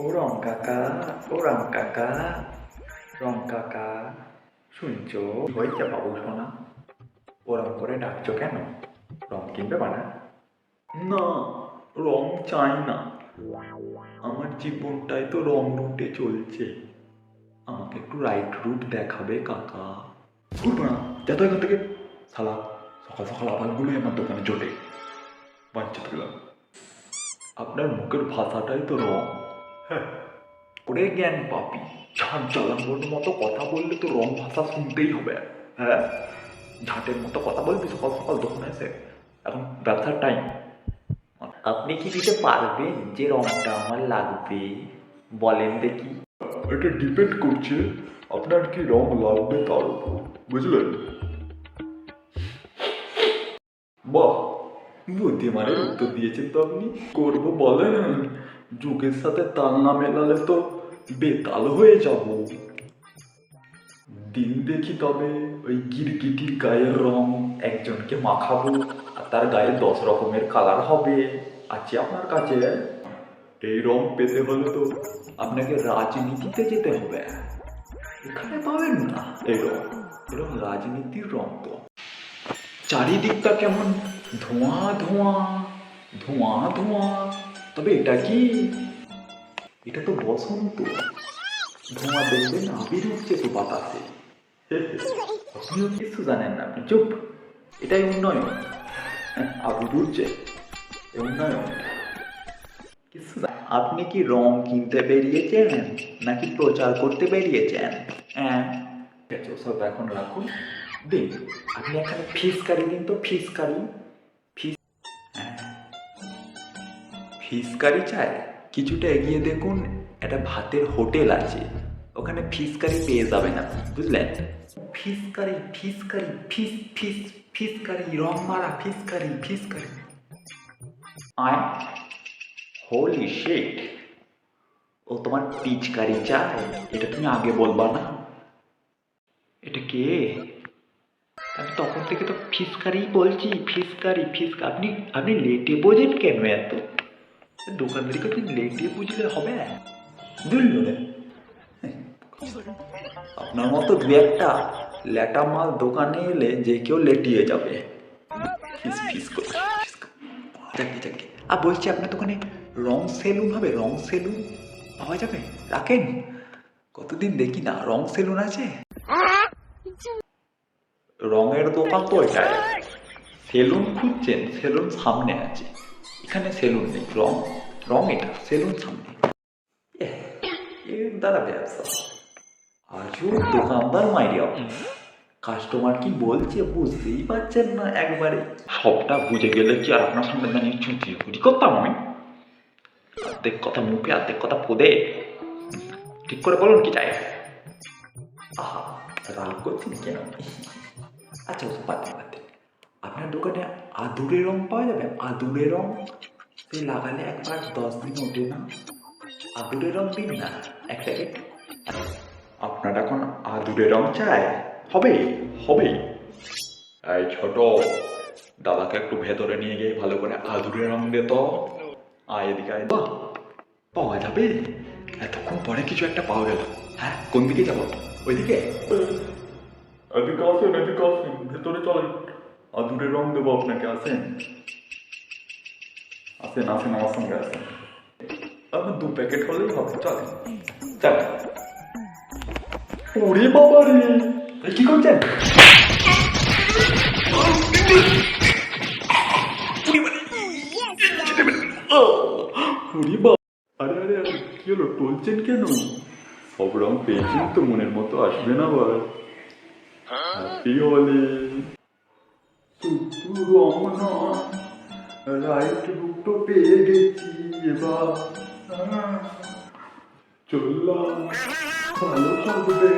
ও রং কাকা ও রং কাকা রং কাকা শুনছো? হয়েছে বাবু সোনা। ওরম করে ডাকছো কেন? রং কিনবে বানা? না রং চাই না। আমার জীবনটাই তো রং রুটে চলছে। আমাকে একটু রাইট রুট দেখাবে কাকা। ঘুরবো না যা তো এখান থেকে। শালা সকাল সকাল আবারগুলো আমার দোকানে জোটে। বাঞ্চিত গেলাম। আপনার মুখের ভাষাটাই তো রং। হ্যাঁ ওরে জ্ঞান পাপি। ঝাঁট জ্বালানোর মতো কথা বললে তো রং ভাষা শুনতেই হবে। হ্যাঁ ঝাঁটের মতো কথা বলবি সকাল সকাল দোকানে এসে এখন ব্যবসার টাইম আপনি কি দিতে পারবেন যে রংটা আমার লাগবে? বলেন দেখি। এটা ডিপেন্ড করছে আপনার কি রং লাগবে তার উপর। বুঝলেন? বুদ্ধিমানের উত্তর দিয়েছেন তো আপনি। করব বলেন যুগের সাথে তাল না মেলালে তো বেতাল হয়ে যাব। দিন দেখি তবে ওই গিরগিটির গায়ের রং। একজনকে মাখাবো আর তার গায়ে দশ রকমের কালার হবে। আছে আপনার কাছে? এই রং পেতে হলে তো আপনাকে রাজনীতিতে যেতে হবে। এখানে পাবেন না। এই রং এরকম রাজনীতির রং তো। চারিদিকটা কেমন? ধোঁয়া ধোঁয়া ধোঁয়া ধোঁয়া। তবে এটা কি? এটা তো বসন্ত। ধোঁয়া দেখবেন আবির উঠছে তো বাতাসে। আপনিও কিছু জানেন না আপনি? চুপ। এটাই উন্নয়ন। আবির উঠছে উন্নয়ন। কিছু আপনি কি রং কিনতে বেরিয়েছেন? নাকি প্রচার করতে বেরিয়েছেন? হ্যাঁ ঠিক আছে, ওসব এখন রাখুন। দিন আপনি এখানে ফিস কারি দিন তো ফিস কারি। ফিস হ্যাঁ। ফিস কারি চাই, কিছুটা এগিয়ে দেখুন, একটা ভাতের হোটেল আছে, ওখানে ফিস কারি পেয়ে যাবেন আপনি বুঝলেন ফিস কারি ফিস কারি ফিস ফিস ফিস কারি, রং মারা ফিস কারি ফিস কারি। আয়। হোলি শেট ও তোমার পিচকারি চায়, এটা তুমি আগে বলবা না। এটা কে? তখন থেকে তো ফিসকারি বলছি, ফিসকারি ফিস আপনি আপনি লেটে বোঝেন কেন এত? দোকানদারি করতে লেটে বুঝলে হবে? বুঝলো আপনার মতো দু একটা লেটা মাল দোকানে এলে যে কেউ লেটিয়ে যাবে। ফিস ফিস করে আর বলছি, আপনার দোকানে রং সেলুন হবে? রং সেলুন পাওয়া যাবে? রাখেন। কতদিন দেখি না, রং সেলুন আছে? রঙের দোকান তো এটাই সেলুন খুঁজছেন সেলুন সামনে আছে। এখানে সেলুন নেই রং রং এটা সেলুন সামনে। এর দ্বারা ব্যবসা আজও দোকানদার মাইরিয়া কাস্টমার কি বলছে বুঝতেই পারছেন না একবারে। সবটা বুঝে গেলে কি আর আপনার সামনে দাঁড়িয়ে চুচি চুরি করতাম আমি? অর্ধেক কথা মুখে অর্ধেক কথা পদে। ঠিক করে বলুন কি চাই? আহা রাগ করছেন কেন? আচ্ছা বাদ দিন, বাদ দিন। আপনার দোকানে আদুরে রং পাওয়া যাবে? আদুরে রং সে লাগালে একবার দশ দিন ওঠে না। আদুরে রং দিন না এক প্যাকেট আপনার এখন আদুরে রং চাই? হবে হবে এই ছোট দাদাকে একটু ভেতরে নিয়ে গিয়ে ভালো করে আদুরে রং দে তো। আয় এদিকে আয়। বাহ পাওয়া যাবে। এতক্ষণ পরে কিছু একটা পাওয়া গেল। হ্যাঁ কোন দিকে যাব? ওইদিকে? এদিকে আসেন এদিকে আসেন ভেতরে চলেন। আদুরে রং দেবো আপনাকে আসেন আসেন আসেন আমার সঙ্গে আসেন আপনার দু প্যাকেট হলেই হবে, চলেন। চলেন। ওরে বাবা রে! কি করছেন? আরে আরে আরে, কি হলো, টলছেন কেন? সব রং পেয়েছেন তো, মনের মতো আসবে না আবার। হোলি শুধু রং নয় রাইট রুটও পেয়ে গেছি এবার চললাম ভালো থাকবে